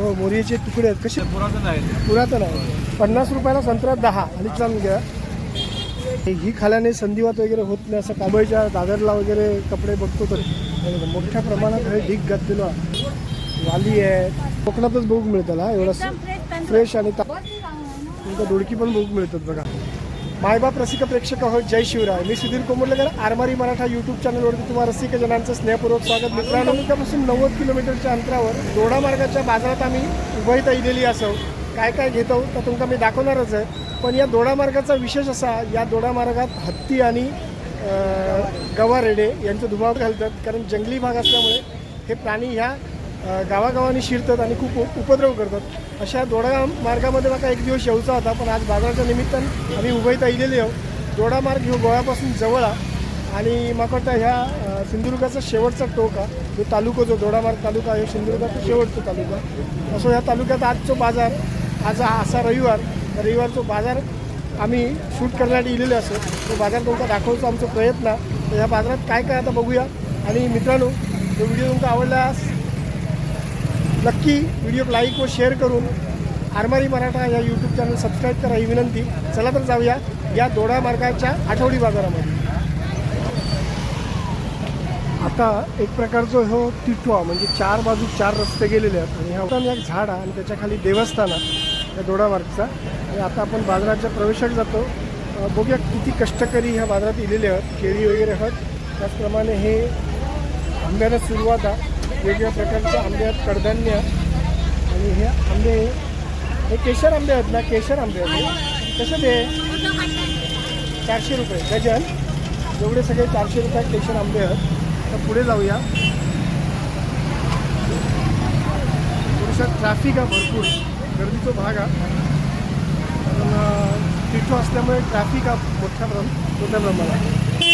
हो मोरियाचे तुकडे आहेत. कसे? पुरातन आहे ते. पुरातन आहे पन्नास रुपयाला संत्रा दहा. आणि चालून घ्या. ही खाल्याने संधिवात वगैरे होत नाही असं कांबळीच्या दादरला वगैरे कपडे बघतो तर. मोठ्या प्रमाणात हे ढीक घातलेलो वाली आहे. कोकणातच बघूक मिळतं ना एवढं फ्रेश आणि ता- तुमका दोडकी पण बघूक मिळतात बघा. मायबाप रसिक प्रेक्षक आहोत. जय शिवराय. मी सुधीर कोंबडलेकर आरमारी मराठा यूट्यूब चॅनलवरती तुम्हाला रसिक जणांचं स्नेहपूर्वक स्वागत. मित्रांनो त्यापासून नव्वद किलोमीटरच्या अंतरावर दोडा मार्गाच्या बाजारात आम्ही उभईत इलेली असो. काय काय घेतो तर तुमका मी दाखवणारच आहे. पण या दोडा मार्गाचा विशेष असा या दोडा मार्गात हत्ती आणि गवा रेडे यांचं धुमाव घालतात. कारण जंगली भाग असल्यामुळे हे प्राणी ह्या गावागावांनी शिरतात आणि खूप उपद्रव करतात. अशा दोडा मार्गामध्ये माका एक दिवस येऊचा होता पण आज बाजाराच्या निमित्तानं आम्ही उभईत आलेली आहोत. दोडा मार्ग ह्यो गोव्यापासून जवळ आहे आणि मग वाटतं ह्या सिंधुदुर्गाचा शेवटचा टोका जो तालुका जो दोडामार्ग तालुका आहे सिंधुदुर्गाचा शेवटचा तालुका असो ह्या तालुक्यात आजचो बाजार आज असा रविवार रविवारचो बाजार आम्ही शूट करण्यासाठी इलेले असो तो बाजार तुमचा दाखवतो आमचा प्रयत्न तर ह्या बाजारात काय काय आता बघूया. आणि मित्रांनो तो व्हिडिओ तुमचा आवडल्यास नक्की व्हिडिओ लाईक व शेअर करून आरमारी मराठा या यूट्यूब चॅनल सबस्क्राईब करा ही विनंती. चला तर जाऊया या दोडा मार्गाच्या आठवडी बाजारामध्ये. आता एक प्रकारचं हो टिटवा म्हणजे चार बाजू चार रस्ते गेलेले आहेत आणि हा उत्तम एक झाड आहे आणि त्याच्याखाली देवस्थान आहे या दोडा मार्गचा. आणि आता आपण बाजाराच्या प्रवेशात जातो. बघूया किती कष्टकरी ह्या बाजारात इलेले आहेत केळी वगैरे आहेत. त्याचप्रमाणे हे आंब्याला सुरुवात आहे. वेगवेगळ्या प्रकारचे आंबे आहेत कडधान्य आणि हे आंबे हे केशर आंबे आहेत ना केशर आंबे आहेत. कसे ते चारशे रुपये डझन. एवढे सगळे चारशे रुपये केशर आंबे आहेत. तर पुढे जाऊया. थोडंसं ट्रॅफिक आहे भरपूर. गर्दीचा भाग आहे. कारण तिथं असल्यामुळे ट्रॅफिक आहे मोठ्या प्रमाण मोठ्या प्रमाणात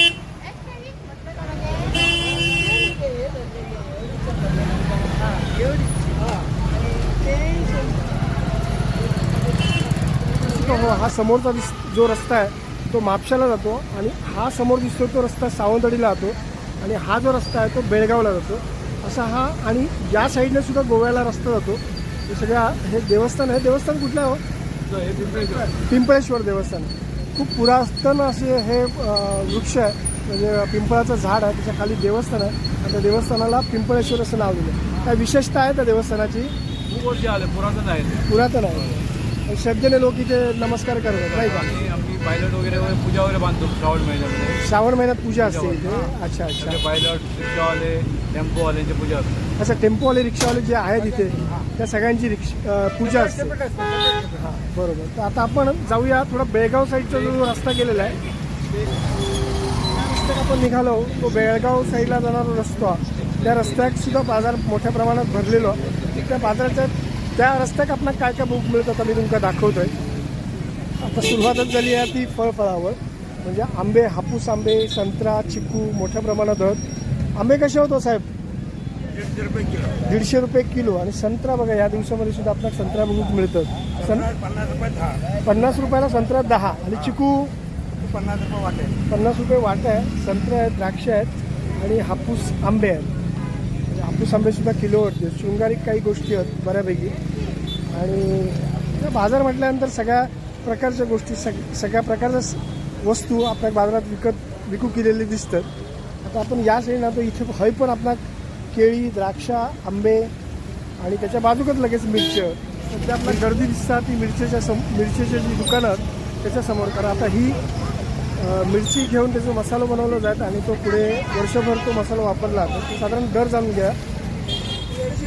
तो हो हा समोरचा दिस जो रस्ता आहे तो म्हापशाला जातो आणि हा समोर दिसतो तो रस्ता सावंतवाडीला जातो आणि हा जो रस्ता आहे तो बेळगावला जातो. असा हा आणि या साईडने सुद्धा गोव्याला रस्ता जातो. हे सगळ्या हे देवस्थान आहे. देवस्थान कुठलं आहे हो? हे पिंपळेश्वर. देवस्थान. खूप पुरातन असे हे वृक्ष आहे. म्हणजे पिंपळाचं झाड आहे त्याच्याखाली देवस्थान आहे. आणि त्या देवस्थानाला पिंपळेश्वर असं नाव दिलं. काय विशेषता आहे त्या देवस्थानाची? खूप वर्ष आले पुरातन आहे. पुरातन आहे. श्रद्धेने लोक इथे नमस्कार करतात नाही का? आणि आम्ही पायलट वगैरे वगैरे पूजा वगैरे बांधतो श्रावण महिन्यामध्ये. श्रावण महिन्यात पूजा असते इथे. अच्छा अच्छा. सगळे पायलट रिक्षावाले टेम्पोवाल्यांची पूजा असते. अच्छा टेम्पोवाले रिक्षावाले जे आहेत इथे त्या सगळ्यांची रिक्षा अं, पूजा असते. हां बरोबर. तर आता आपण जाऊया थोडा बेळगाव साईडचा जो रस्ता गेलेला आहे. रस्त्यात आपण निघालो तो बेळगाव साईडला जाणारा रस्ता. त्या रस्त्यात सुद्धा बाजार मोठ्या प्रमाणात भरलेलो त्या बाजाराच्या त्या रस्त्यात आपल्याला काय काय बुक असं मी तुमका दाखवतोय. आता सुरुवातच झाली आहे ती फळफळावर. म्हणजे आंबे हापूस आंबे संत्रा चिकू मोठ्या प्रमाणात आहेत आंबे कसे होतो साहेब? दीडशे रुपये किलो. आणि संत्रा बघा या दिवसामध्ये सुद्धा आपल्याला संत्रा बघूक मिळतं. सं पन्नास रुपयाला संत्रा दहा. आणि चिकू? पन्नास रुपये वाटे. पन्नास रुपये वाटे. आहे संत्रे आहेत द्राक्ष आहेत आणि हापूस आंबे आहेत. म्हणजे हापूस किलोवरती आहेत. शृंगारिक काही गोष्टी आहेत बऱ्यापैकी. आणि बाजार म्हटल्यानंतर सगळ्या प्रकारच्या गोष्टी सग सगळ्या प्रकारच्या वस्तू आपल्या बाजारात विकत विकू केलेली दिसतात. आता आपण या साईडला तर इथे हय पण आपला केळी द्राक्ष आंबे आणि त्याच्या बाजूकच लगेच मिरच्या सध्या आपल्याला गर्दी दिसतात ती मिरच्याच्या सम मिरचीची जी दुकानं आहेत त्याच्यासमोर कारण आता ही मिरची घेऊन त्याचा मसाला बनवला जात आणि तो पुढे वर्षभर तो मसाला वापरला तर तो साधारण दर जाणून घ्या.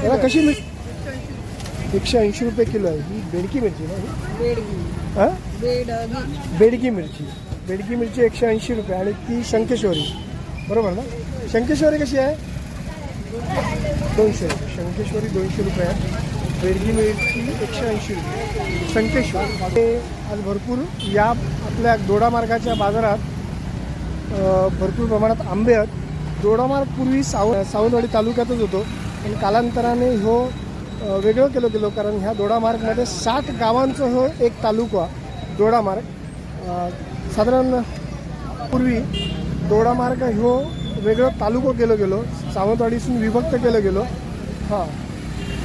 त्याला कशी मिरची एकशे ऐंशी रुपये किलो आहे. ही बेडकी मिरची ना ही? हा? बेडगी मिरची. बेडगी मिरची एकशे ऐंशी रुपये आणि ती शंकेश्वरी. बरोबर ना? शंकेश्वरी कशी आहे? दोनशे. रुपये शंकेश्वरी दोनशे रुपये आहे. बेडगी मिरची एकशे ऐंशी रुपये. शंकेश्वर. हे आज भरपूर या आपल्या दोडा मार्गाच्या बाजारात भरपूर प्रमाणात आंबे आहेत. दोडा मार्ग पूर्वी साव सावंतवाडी तालुक्यातच होतो. पण कालांतराने अ, वेगळं केलं गेलो कारण ह्या दोडा मार्गमध्ये साठ गावांचं हो एक तालुका दोडा मार्ग अ, साधारण पूर्वी दोडा मार्ग ह्यो वेगळं तालुको केलं गेलो सावंतवाडीसून विभक्त केलं गेलो. हां.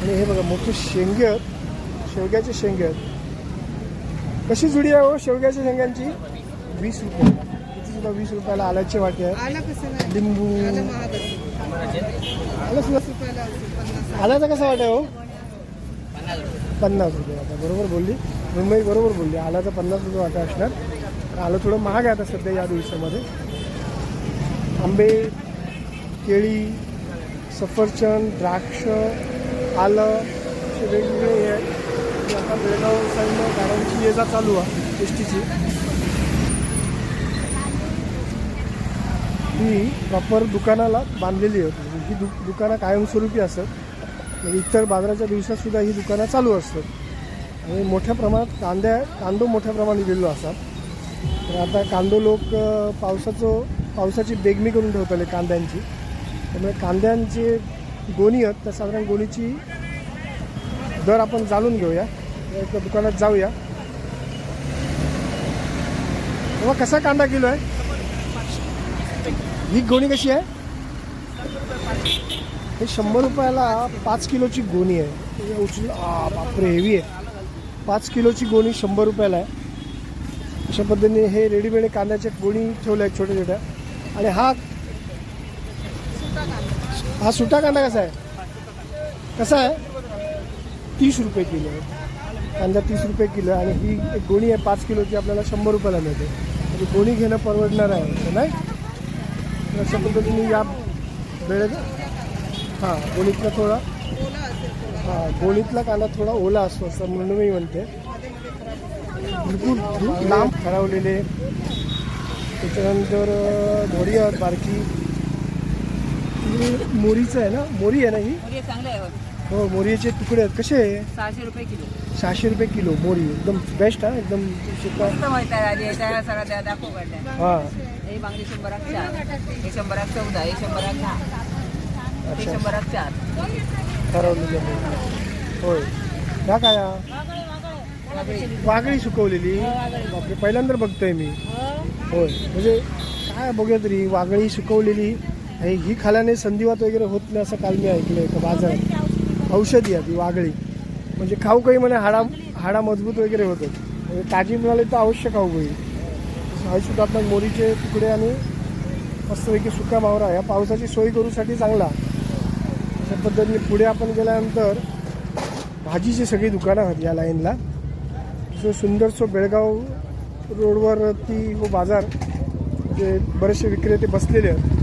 आणि हे बघा मोठे शेंगे आहेत. शेवग्याचे शेंगे आहेत. कशी जुडी आहे हो शेवग्याच्या शेंगांची? वीस रुपये. सुद्धा वीस रुपयाला आल्याचे वाटे आहे. लिंबू. आलं सुद्धा आल्याचा कसा वाटा हो? पन्नास रुपये. आता बरोबर बोलली. मुंबई बरोबर बोलली. आल्याचा पन्नास रुपये वाटा असणार. आलं थोडं महाग आहे आता सध्या या दिवसामध्ये. आंबे केळी सफरचंद द्राक्ष आलं असे वेगवेगळे हे आहेत. आता बेळगाव साईडनं गाड्यांची ये जा चालू आहे एस टीची ही प्रॉपर दुकानाला बांधलेली होती ही दु दुकानं कायमस्वरूपी असत म्हणजे इतर बाजाराच्या दिवसात सुद्धा ही दुकानं चालू असतात. आणि मोठ्या प्रमाणात कांद्या कांदो मोठ्या प्रमाणात गेलो असतात. तर आता कांदो लोक पावसाचं पावसाची बेगमी करून ठेवतले कांद्यांची. त्यामुळे कांद्यांचे गोणी आहेत त्या साधारण गोणीची दर आपण जाणून घेऊया. एका दुकानात जाऊया. तेव्हा कसा कांदा किलो आहे? ही गोणी कशी आहे? हे शंभर रुपयाला पाच किलोची गोणी आहे. उचल बापरे हेवी आहे. पाच किलोची गोणी शंभर रुपयाला आहे. अशा पद्धतीने हे रेडीमेड कांद्याच्या गोणी ठेवल्या आहेत छोट्या छोट्या. आणि हा हा सुटा कांदा कसा आहे? कसा आहे? तीस रुपये किलो आहे. कांदा तीस रुपये किलो आणि ही एक गोणी आहे पाच किलोची आपल्याला शंभर रुपयाला मिळते. म्हणजे गोणी घेणं परवडणार आहे नाही? अशा पद्धतीने या वेळेत हां गोणीतला थोडा हां गोणीतला कांदा थोडा ओला असतो असं म्हणून मी म्हणते बिलकुल लांब ठरवलेले त्याच्यानंतर घोडी आहेत बारकी मोरीचं आहे ना मोरी आहे ना ही हो. मोरीचे तुकडे आहेत कसे आहे सहाशे रुपये किलो सहाशे रुपये किलो मोरी एकदम बेस्ट एकदम आहे काढल्या हां चार. हे चौदा हे दहा. हे चार. होय. ह्या काय? वागळी सुकवलेली बापरे पहिल्यांदा बघतोय मी. होय. म्हणजे काय बघूया तरी वागळी सुकवलेली हे- ही खाल्याने संधिवात वगैरे होत नाही असं काल मी ऐकलंय का बाजारात. औषधी आहे ती वागळी. म्हणजे खाऊ काही म्हणे हाडा हाडा मजबूत वगैरे होतं. म्हणजे ताजी मिळाली तर अवश्य खाऊ काही हा मोरीचे तुकडे आणि मस्तपैकी सुका मावरा या पावसाची सोय करूसाठी चांगला. अशा पद्धतीने पुढे आपण गेल्यानंतर भाजीची सगळी दुकानं आहेत या लाईनला. सो सुंदर सो बेळगाव रोडवरती व बाजार जे बरेचसे विक्रेते बसलेले आहेत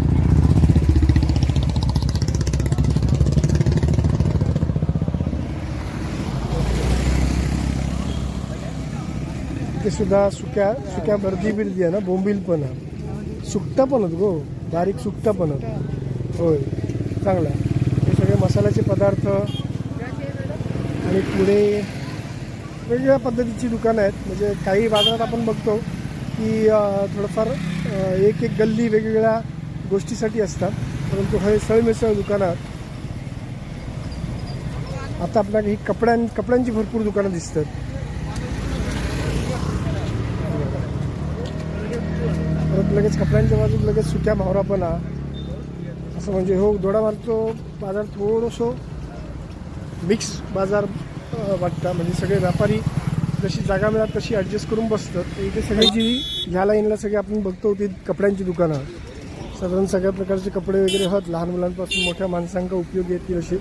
सुद्धा सुक्या सुक्या भरती बिर्दी आहे ना बोंबील पण आहे. सुकटा पण आहेत गो बारीक सुकटा पण आहेत. होय चांगला आहे. हे सगळे मसाल्याचे पदार्थ आणि पुढे वेगवेगळ्या पद्धतीची दुकानं आहेत. म्हणजे काही बाजारात आपण बघतो की थोडंफार एक एक गल्ली वेगवेगळ्या गोष्टीसाठी असतात. परंतु हे सळमिसळ दुकानं आहेत. आता आपल्याला ही कपड्यां कपड्यांची भरपूर दुकानं दिसतात. परत लगेच कपड्यांच्या बाजूत लगेच सुक्या मावरा पण आहे असं म्हणजे हो दोडामार्गचो बाजार थोडंसं मिक्स बाजार वाटतं. म्हणजे सगळे व्यापारी जशी जागा मिळात तशी ॲडजस्ट करून बसतात. इथे सगळी जी ह्या लाईनला सगळी आपण बघतो ती कपड्यांची दुकानं. साधारण सगळ्या प्रकारचे कपडे वगैरे आहेत लहान मुलांपासून मोठ्या माणसांका उपयोगी येतील अशी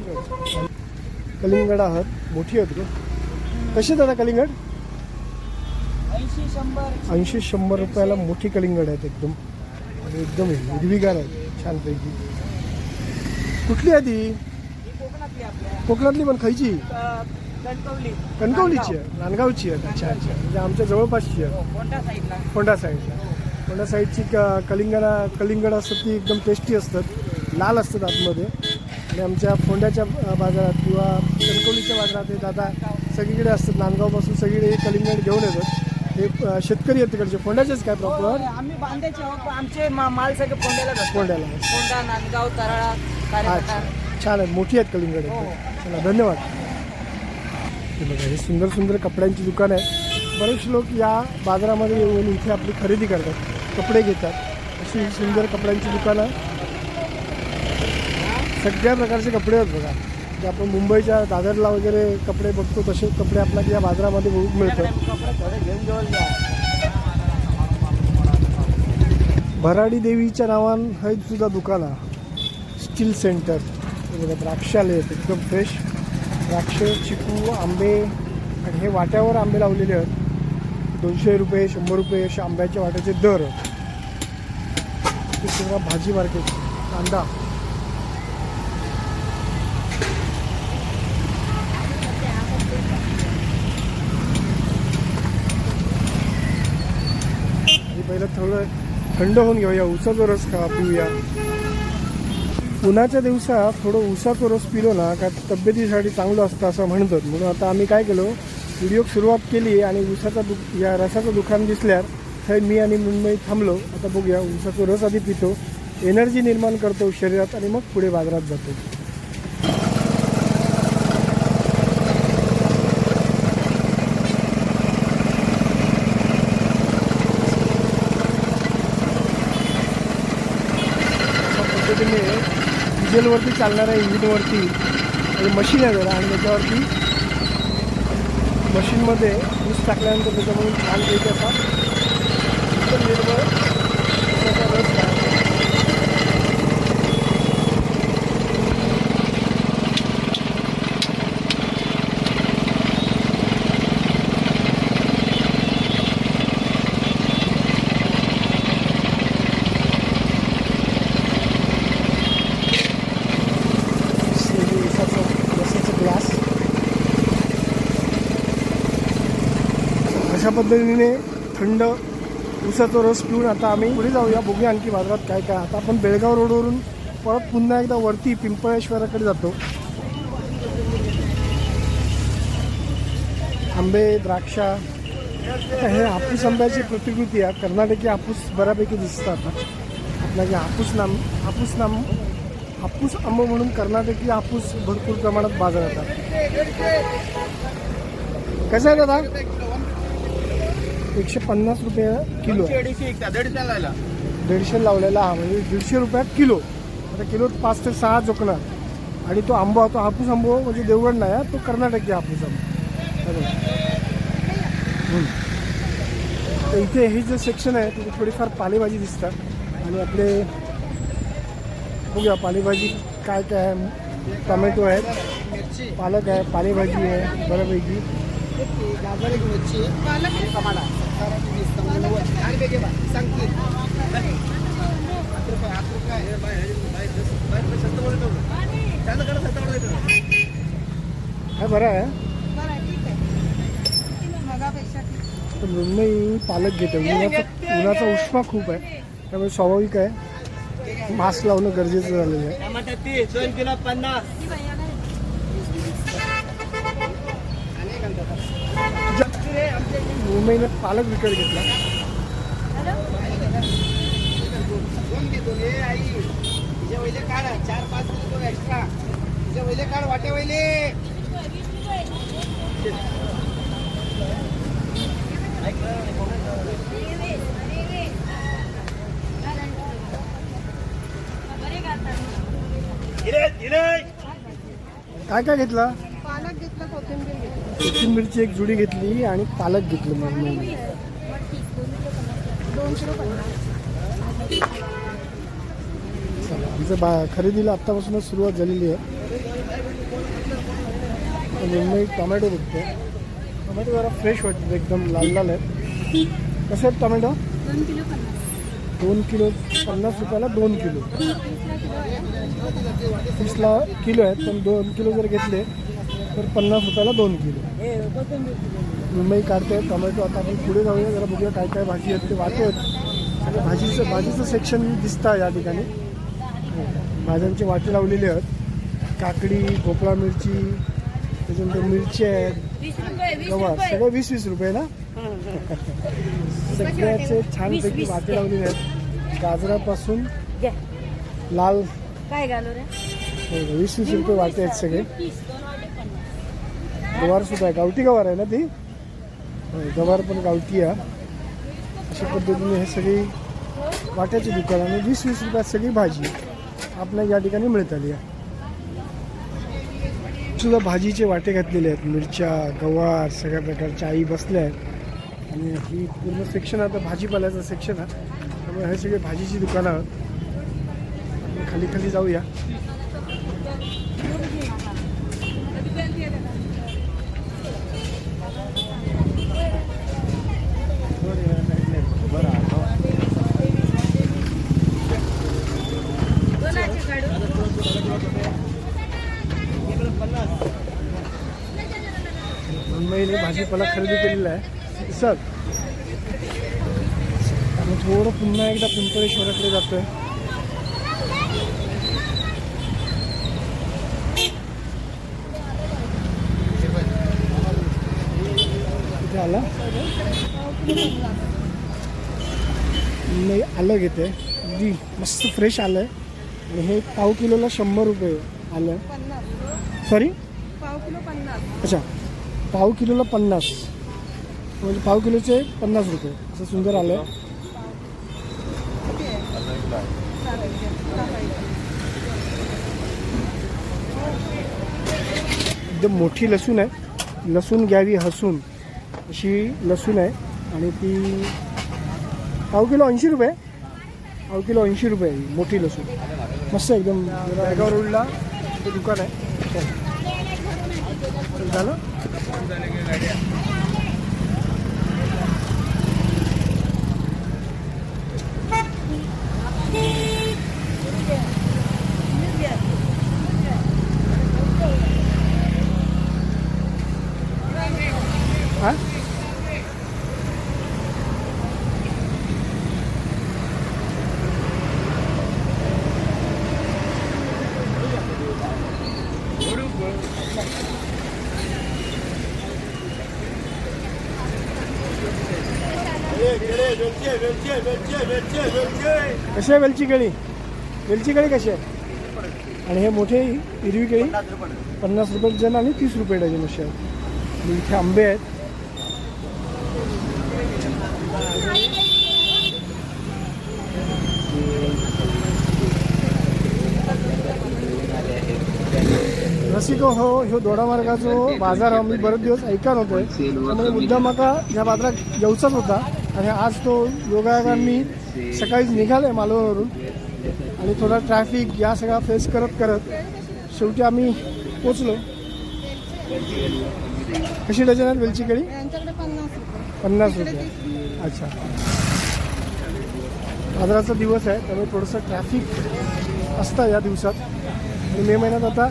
कलिंगड आहात. मोठी आहेत ग कशी दादा कलिंगड? ऐंशी शंभर रुपयाला मोठी कलिंगड आहेत एकदम. आणि एकदम हिरवीगार आहेत छानपैकी. कुठली आहे ती? कोकणातली पण खायची कणकवली. कणकवलीची आहे. नांदगावची आहे. अच्छा अच्छा. म्हणजे आमच्या जवळपासची आहे. साईडला. फोंडा साईडला. फोंडा साईडची क कलिंगडा कलिंगड असतात ती एकदम टेस्टी असतात. लाल असतात आतमध्ये. आणि आमच्या फोंड्याच्या बाजारात किंवा कणकवलीच्या बाजारात हे दादा सगळीकडे असतात. नांदगावपासून सगळीकडे हे कलिंगड घेऊन येतात. हे अ, शेतकरी आहेत तिकडचे. फोंड्याचेच काय प्रॉपर आम्ही बांधायचे आहोत. पण आमचे मा- माल सगळे फोंड्याला फोंड्याला. फोंडा नांदगाव तराळा अच्छा छान आहेत. मोठी आहेत कलिंगड. हो. चला धन्यवाद. हे बघा हे सुंदर सुंदर कपड्यांची दुकान आहे. बरेचसे लोक या बाजारामध्ये येऊन इथे आपली खरेदी करतात. कपडे घेतात. अशी सुंदर कपड्यांची दुकानं सगळ्या प्रकारचे कपडे आहेत बघा. जे आपण मुंबईच्या दादरला वगैरे कपडे बघतो तसे कपडे आपल्याला या बाजारामध्ये बघूक मिळतात. भराडी देवीच्या नावान हे सुद्धा दुकान. आहे स्टील सेंटर हे बघा, आहेत एकदम फ्रेश द्राक्ष चिकू आंबे आणि हे वाट्यावर आंबे लावलेले आहेत. दोनशे रुपये शंभर रुपये असे आंब्याच्या वाट्याचे दर आहेत. सगळं भाजी मार्केट कांदा आणि पहिलं थोडं थंड होऊन घेऊया उसाचा रस खा पिऊया. उन्हाच्या दिवसात थोडं उसाचा रस पिलो ना का तब्येतीसाठी चांगलं असतं असं म्हणतात. म्हणून आता आम्ही काय केलो व्हिडिओ सुरुवात केली आणि उसाचा दु या रसाचं दुकान दिसल्यावर थंय मी आणि मुंबई थांबलो. आता बघूया उसाचा रस आधी पितो एनर्जी निर्माण करतो शरीरात आणि मग पुढे बाजारात जातो अशा पद्धतीने डिझेलवरती चालणाऱ्या इंजिनवरती. मशीन आहे जरा आणि त्याच्यावरती मशीनमध्ये ऊस टाकल्यानंतर त्याच्यामधून छान पैकी असा निर्मळ उसाचा रस आहे. असलेली उसाचं रसाचं ग्लास अशा पद्धतीने थंड उसाचा रस पिऊन आता आम्ही पुढे जाऊया. बघूया आणखी बाजारात काय काय. आता आपण बेळगाव रोडवरून परत पुन्हा एकदा वरती पिंपळेश्वराकडे जातो. आंबे द्राक्षा हे हापूस आंब्याची प्रतिकृती आहे कर्नाटकी हापूस बऱ्यापैकी दिसतात आपल्या हापूस नाम हापूस नाम हापूस आंबा म्हणून कर्नाटकी हापूस भरपूर प्रमाणात बाजारात येतात. कसं आहे दादा? एकशे पन्नास रुपये किलो. दीडशे लावलेला हा म्हणजे दीडशे रुपयात किलो. आता किलो पाच ते सहा जोकणार आणि तो आंबा तो हापूस आंबो म्हणजे देवगड नाही तो कर्नाटकी हापूस आंबा. तर इथे हे जे सेक्शन आहे तिथे थोडीफार पालेभाजी दिसतात. आणि आपले बघूया पालेभाजी काय काय आहे. टोमॅटो आहेत. पालक आहे पालेभाजी आहे बऱ्यापैकी. काय बरं आहे. तर मुंबई पालक घेते. उन्हाचा उन्हाचा उष्मा खूप आहे. त्यामुळे स्वाभाविक आहे. मास्क लावणं गरजेचं झालेलं आहे. पन्नास. मुंबईने पालक विकत घेतला. चार पाच किलो एक्स्ट्रा तुझ्या काढ काय काय घेतलं? पालक घेतलं कोथिंबीर. घेतलं कोथिंबीरची एक जुडी घेतली आणि पालक घेतलं मग. दोनशे चला आमचं बा खरेदीला आत्तापासूनच सुरुवात झालेली आहे. मुंबई टोमॅटो बघतो. टोमॅटो जरा फ्रेश वाटतात एकदम लाल लाल आहेत. कसे आहेत टोमॅटो? दोन किलो पन्नास रुपयाला दोन किलो. तीसला किलो आहेत पण दोन किलो जर घेतले तर पन्नास रुपयाला दोन किलो. मुंबई काढते टोमॅटो आता आपण पुढे जाऊया जरा बघूया काय काय भाजी आहेत ते वाटत. आणि भाजीचं भाजीचं सेक्शन दिसतं या ठिकाणी. भाज्यांची वाटे लावलेली आहेत. काकडी भोपळा मिरची त्याच्यानंतर मिरची आहेत. गवार सगळं वीस वीस रुपये ना? सगळ्याचे छानपैकी वाटे लावलेले आहेत. गाजरापासून लाल काय घालू रे? हो वीस वीस रुपये वाटे आहेत सगळे. गवार सुद्धा आहे. गावठी गवार आहे ना ती? हो, गवार पण गावठी आहे. अशा पद्धतीने हे सगळी वाट्याची दुकान आणि वीस वीस रुपयात सगळी भाजी आपल्या या ठिकाणी मिळत आली आहे. सुद्धा भाजीचे वाटे घातलेले आहेत. मिरच्या गवार सगळ्या प्रकारच्या आई बसल्या आहेत. आणि ही पूर्ण सेक्शन आता भाजीपाल्याचं सेक्शन आहे. त्यामुळे हे सगळे भाजीची दुकानं आहेत. खाली खाली जाऊया. महिने भाजीपाला खरेदी केलेला आहे. सर आणि थोडं पुन्हा एकदा पिंपळेश्वराकडे जातोय. इथे आला. नाही आलं घेते अगदी मस्त फ्रेश आलं आहे आणि हे पाव किलोला शंभर रुपये आलं. सॉरी पाव किलो पन्नास. अच्छा. पाव किलोला पन्नास. म्हणजे पाव किलोचे पन्नास रुपये. असं सुंदर आलं आहे एकदम मोठी लसूण आहे. लसूण घ्यावी हसून. अशी लसूण आहे. आणि ती पाव किलो ऐंशी रुपये. पाव किलो ऐंशी रुपये मोठी लसूण. मस्त एकदम. रायगाव रोडला ते दुकान आहे. झालं हा कशी आहे वेलची केळी? वेलची केळी कशी आहे? आणि हे मोठे हिरवी केळी पन्नास रुपये डझन आणि तीस रुपये डझन असे आहेत आणि इथे आंबे आहेत. रसिको हो ह्यो दोडामार्गाचो बाजार आम्ही बरेच दिवस ऐका नव्हतोय त्यामुळे मुद्दा माका ह्या बाजारात येऊचाच होता. आणि आज तो योगायोगान मी सकाळीच निघाले मालवणवरून. आणि थोडा ट्रॅफिक या सगळा फेस करत करत शेवटी आम्ही पोचलो कशी डझन आहेत वेलची केळी पन्नास रुपये. अच्छा. बाजाराचा दिवस आहे त्यामुळे थोडंसं ट्रॅफिक असतं या दिवसात. आणि मे महिन्यात आता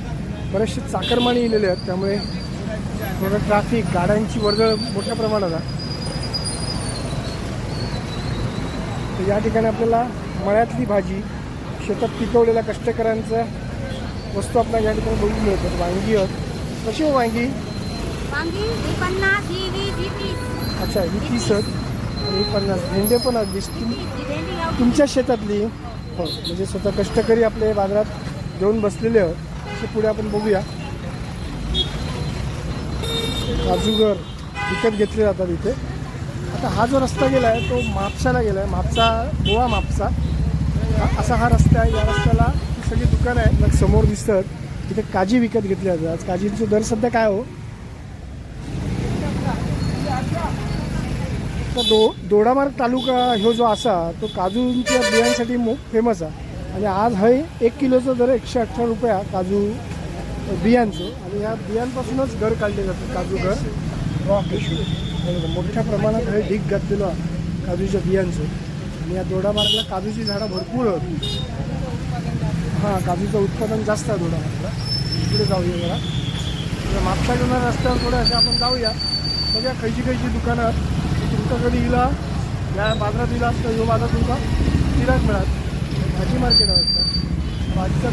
बरेचसे चाकरमानी येलेले आहेत त्यामुळे थोडं ट्रॅफिक गाड्यांची वर्दळ मोठ्या प्रमाणात आहे. तर या ठिकाणी आपल्याला मळ्यातली भाजी शेतात पिकवलेल्या कष्टकऱ्यांच्या वस्तू आपल्याला या ठिकाणी बघून मिळतात. वांगी आहेत. कशी हो वांगी? अच्छा ही तीस आहेत. आणि पन्नास. भेंडे पण आहेत. वीस. तुमच्या शेतातली? हो म्हणजे स्वतः कष्टकरी आपले बाजारात घेऊन बसलेले आहोत. असे पुढे आपण बघूया. काजूगर विकत घेतले जातात इथे. आता हा जो रस्ता गेला आहे तो म्हापशाला गेला आहे म्हापसा गोवा म्हापसा. असा हा रस्ता आहे. या रस्त्याला सगळी दुकानं आहेत मग समोर दिसतात. तिथे काजी विकत घेतली जातात. आज काजींचे दर सध्या काय हो? तर दो दोडामार्ग तालुका ह्यो जो असा तो काजूंच्या बियांसाठी फेमस आहे. आणि आज हय एक किलोचं दर एकशे अठरा रुपया काजू बियांचं. आणि ह्या बियांपासूनच घर काढले जातात काजू घर रॉ मोठ्या प्रमाणात हे ढीक घातलेलं काजूच्या बियांचं. आणि या दोडामार्गला काजूची झाडं भरपूर होती हां काजूचं उत्पादन जास्त आहे दोडामार्गला इकडे जाऊया जरा. मागच्या येणाऱ्या रस्त्यावर थोडं असे आपण जाऊया. सगळ्या खयची खयची दुकानं तुमच्याकडे इला या बाजारात इला तर ह्यो बाजार तुमका किराक मिळात भाजी मार्केट आहे वाटतं.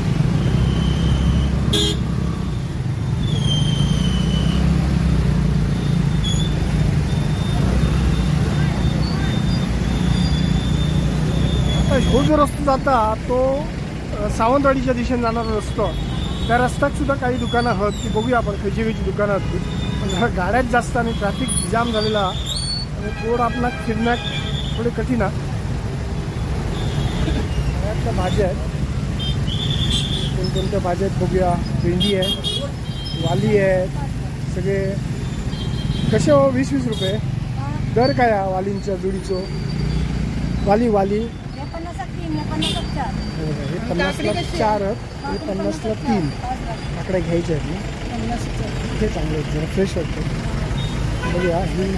हो जो रस्तो जाता तो सावंतवाडीच्या दिशेने जाणारा रस्तो त्या रस्त्यात सुद्धा काही दुकानं आहेत की बघूया आपण खयची खयची दुकानं आहेत ती. पण जरा गाड्याच जास्त आणि ट्रॅफिक जाम झालेला आणि रोड आपला फिरण्यात थोडे कठीण आहे. बऱ्याचशा भाज्या आहेत. कोणकोणत्या भाज्या आहेत बघूया. भेंडी आहे वाली आहेत सगळे. कसे हो? वीस वीस रुपये. दर काय वालींच्या जुडीचो? वाली वाली. हे पन्नासला चार हे पन्नासला तीन. आकडे घ्यायचे आहेत ना. हे चांगले आहेत जरा फ्रेश वाटतं. बघूया ही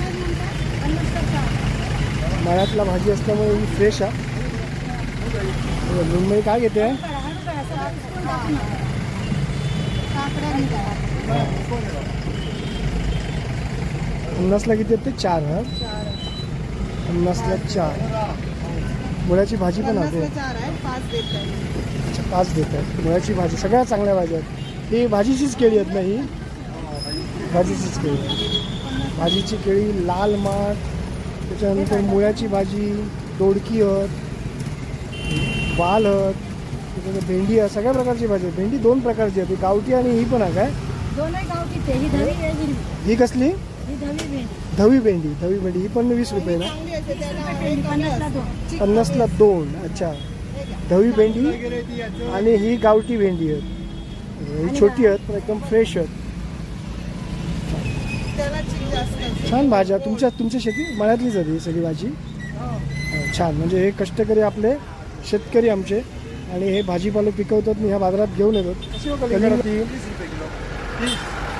मळ्यातला भाजी असल्यामुळे ही फ्रेश आहे. मुंबई काय घेते? पन्नासला किती आहेत ते? चार हा? पन्नासला चार. मुळ्याची भाजी पण आहे अच्छा पाच देत आहेत मुळ्याची भाजी सगळ्या चांगल्या भाज्या आहेत. ही भाजीचीच केळी आहेत ना ही? भाजीचीच केळी आहे. भाजीची केळी लाल माठ त्याच्यानंतर मुळ्याची भाजी दोडकी आहेत वाल आहेत त्याच्यानंतर भेंडी आहे सगळ्या प्रकारची भाजी आहे भेंडी दोन प्रकारची आहे ती गावठी आणि ही पण आहे काय? ही ही कसली? ही धवी भेंडी धवी भेंडी. ही पण वीस रुपये ना? पन्नासला दोन अच्छा. धवी भेंडी आणि ही गावठी भेंडी आहेत. ही छोटी आहेत पण एकदम फ्रेश आहेत. छान भाज्या. तुमच्या तुमच्या शेती मळ्यातलीच आहे ही सगळी भाजी? हो, छान. म्हणजे हे कष्टकरी आपले शेतकरी आमचे. आणि हे भाजीपाला पिकवतात आणि ह्या बाजारात घेऊन येतात कशी हो कलिंगड ती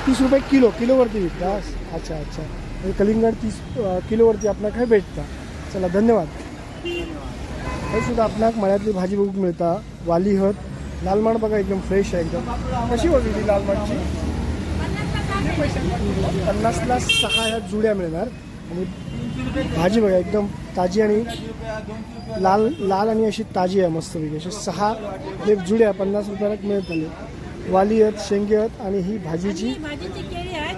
तीस रुपये किलो किलोवरती विकता अच्छा अच्छा. म्हणजे कलिंगड तीस किलोवरती आपल्याला काय भेटता. चला धन्यवाद. हे सुद्धा आपणाक मळ्यातली भाजी बघूक मिळता. वाली हत. लाल माठ बघा एकदम फ्रेश आहे एकदम. कशी होती ती लाल माठची पन्नासला सहा ह्या जुड्या मिळणार. आणि भाजी बघा एकदम ताजी आणि लाल लाल आणि अशी ताजी आहे मस्तपैकी. अशी सहा एक जुड्या पन्नास रुपयाला मिळत आले वाली आहेत शेंगे आहेत आणि ही भाजीची भाजीची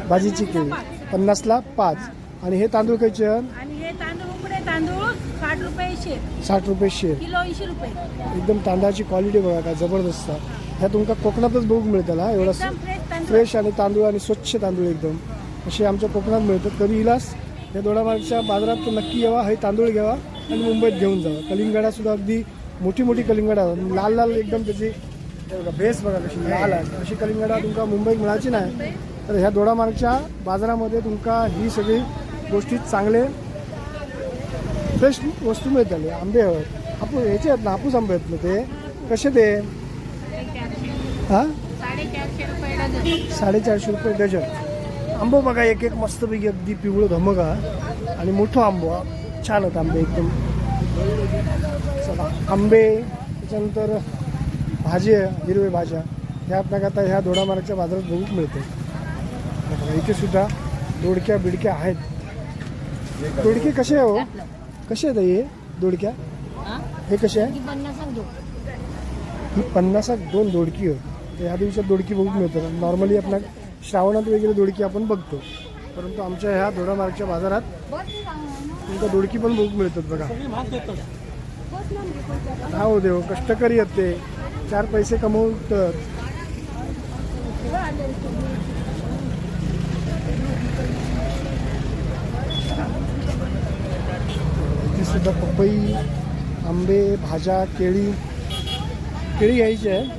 भाजीची केळी पन्नासला पाच. आणि हे तांदूळ आणि हे तांदूळ उकडे तांदूळ साठ रुपये शेर. साठ रुपये शेर. किलो ऐंशी रुपये. एकदम तांदळाची क्वालिटी बघा काय जबरदस्त. ह्या तुमका कोकणातच बघूक मिळतं हा एवढा एकदम फ्रेश तांदूळ. फ्रेश आणि तांदूळ आणि स्वच्छ तांदूळ एकदम. असे आमच्या कोकणात मिळतात. कधी इलास? या दोडामार्गच्या बाजारात तर नक्की यावा हे तांदूळ घ्यावा आणि मुंबईत घेऊन जावा कलिंगडा सुद्धा अगदी मोठी मोठी कलिंगडा. आहेत. लाल लाल एकदम त्याची हे बघा बेस बघा कशी लाल आहे. अशी कलिंगडा तुमका मुंबईत मिळायची नाही. तर ह्या दोडामार्गच्या बाजारामध्ये तुमका ही सगळी गोष्टी चांगले फ्रेश वस्तू मिळतले. आंबे आहेत हापूस ह्याचे आहेत ना हापूस आंबे आहेत ना ते. कसे ते? हां? साडेचारशे रुपये डझन. आंबो बघा एक एक मस्तपैकी अगदी पिवळं धमका आणि मोठं आंबो. छान आहेत आंबे एकदम. चला आंबे त्याच्यानंतर भाजी हिरवे भाज्या. ह्या आपल्याला आता ह्या दोडामार्गच्या बाजारात बघूक मिळते. बघा, इथे सुद्धा दोडक्या बिडक्या आहेत. दोडके कसे आहे हो? कसे आहेत हे दोडक्या? हे? कसे आहे? पन्नास आणि दोन. ही पन्नासात दोन दोडकी होत तर ह्या दिवसात दोडकी बघूक मिळतात. नॉर्मली आपल्या श्रावणात वगैरे दोडकी आपण बघतो. परंतु आमच्या ह्या दोडामार्गच्या बाजारात तुमका दोडकी पण बघूक मिळतात बघा. हा हो देव कष्टकरी आहेत ते. चार पैसे कमवतात. सुद्धा पपई आंबे भाज्या केळी. केळी घ्यायची आहे.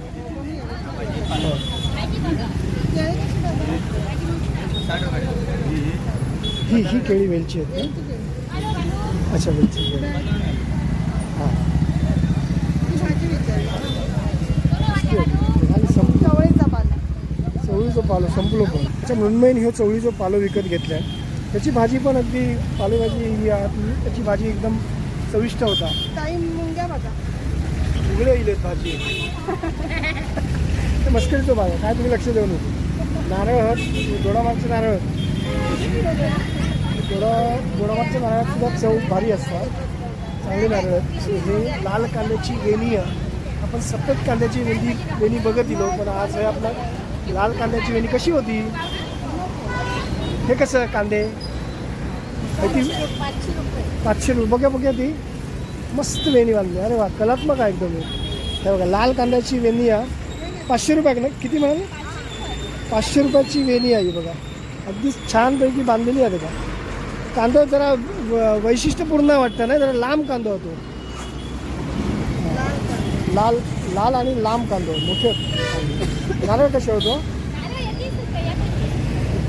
ही ही केळी वेलची आहेत ना अच्छा वेलची केळी. हां. चवळीचा पाला. संपलो पण. त्याच्या मुंबईने ह्यो चवळीचा पालो विकत घेतलाय. त्याची भाजी पण अगदी पालेभाजी ही आहे, त्याची भाजी एकदम चविष्ट होता. ताई मुंग्या बघा. उघडे येईल भाजी. ते मस्करीचं भाग आहे. काय तुम्ही लक्ष देऊ नये नारळ हत दोडामागचे नारळ दोडा दोडामागच्या नारळात सुद्धा चव भारी असतात. चांगले नारळ हे लाल कांद्याची वेणी आहे. आपण सतत कांद्याची वेणी वेणी बघत दिलो पण आज हे आपला लाल कांद्याची वेणी कशी होती? हे कसं कांदे? हे ती पाचशे रुपये. बघा बघा ती. मस्त वेणी बांधली. अरे वा कलात्मक आहे एकदम हे. बघा लाल कांद्याची वेणी आहे. पाचशे रुपये ना किती म्हणाले? पाचशे रुपयाची वेणी आहे ही बघा. अगदी छानपैकी बांधलेली आहे बघा. कांदा जरा वैशिष्ट्यपूर्ण वाटतं ना जरा लांब कांदा होतो. लाल लाल आणि लांब कांदा. मोठे. नारळ कसे होतो?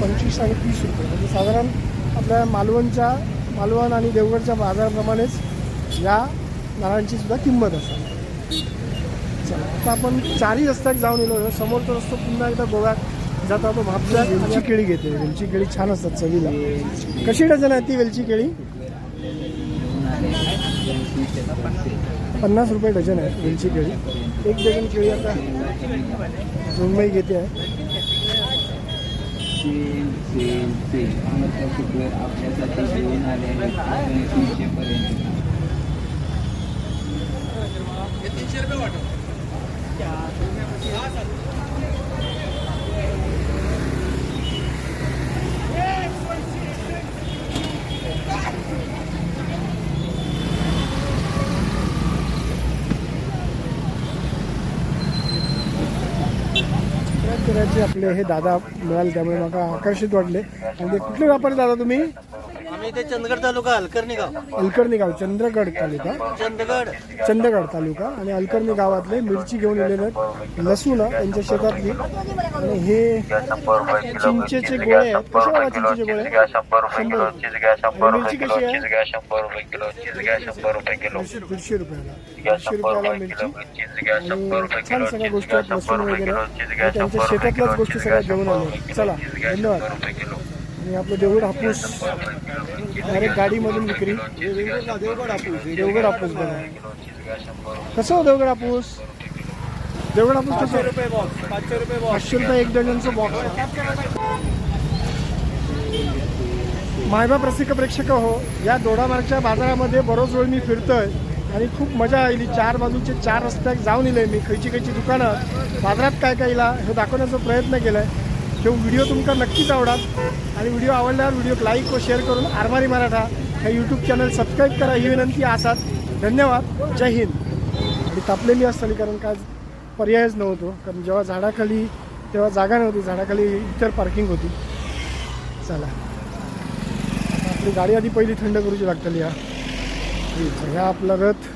पंचवीस आणि तीस रुपये. म्हणजे साधारण आपल्या मालवणच्या मालवण आणि देवगडच्या बाजाराप्रमाणेच या नारळांची सुद्धा किंमत असेल. चला आता आपण चारही रस्त्यात जाऊन येलो समोरचा रस्ता पुन्हा एकदा गोव्यात जाता तो भापल्या वेलची केळी घेते वेलची केळी छान असतात चवीला. कशी डझन आहे ती वेलची केळी? पन्नास रुपये डझन आहे वेलची केळी. एक डझन केळी आता मुंबई घेते आहे. सेल सेल सेल अमृता शुक्र आपल्यासाठी घेऊन आले आहेत तीनशे पर्यंत तीनशे रुपये वाटत. आपले हे दादा मिळाले त्यामुळे मला आकर्षित वाटले. आणि ते कुठले व्यापारी दादा तुम्ही? आम्ही इथे चंदगड तालुका अलकर्णी गाव अलकर्णी गाव चंद्रगड तालुका. चंदगड. चंदगड तालुका आणि अलकर्णी गावातले मिरची घेऊन आलेले आहेत. लसूण आहे त्यांच्या शेतातली. आणि हे चिंचेचे गोळे आहेत. कसे बाबा चिंचेचे गोळे? शंभर आणि मिरची कशी आहे? दीडशे दीडशे रुपयाला. दीडशे रुपयाला मिरची. आणि छान सगळ्या गोष्टी आहेत लसूण वगैरे. आणि त्यांच्या शेतातल्याच गोष्टी सगळ्या घेऊन आले चला धन्यवाद. आणि आपलं देऊळ हापूस डायरेक्ट गाडीमधून विक्री. देवगड हापूस बघा. कसं हो देवगड हापूस? देवगड हापूस कसं? रुपये बॉक्स पाचशे रुपये पाचशे रुपये एक डझनचं बॉक्स मायबा रसिक प्रेक्षक हो या दोडामार्गच्या बाजारामध्ये बरोच वेळ मी फिरतोय आणि खूप मजा आली चार बाजूचे चार रस्त्यात जाऊन येले मी खयची खयची दुकानं. बाजारात काय काय इला हे दाखवण्याचा प्रयत्न केलाय. तो व्हिडिओ तुमका नक्कीच आवडात आणि व्हिडिओ आवडल्यावर व्हिडिओ लाईक व शेअर करून आरमारी मराठा हे यूट्यूब चॅनल सबस्क्राईब करा. ही विनंती असाच धन्यवाद. जय हिंद. आणि तापलेली असताना कारण काय पर्यायच नव्हतो. कारण जेव्हा झाडाखाली तेव्हा जागा नव्हती. झाडाखाली इतर पार्किंग होती. चला. आपली गाडी आधी पहिली थंड करूची लागतली हा. ह्या आपला रथ.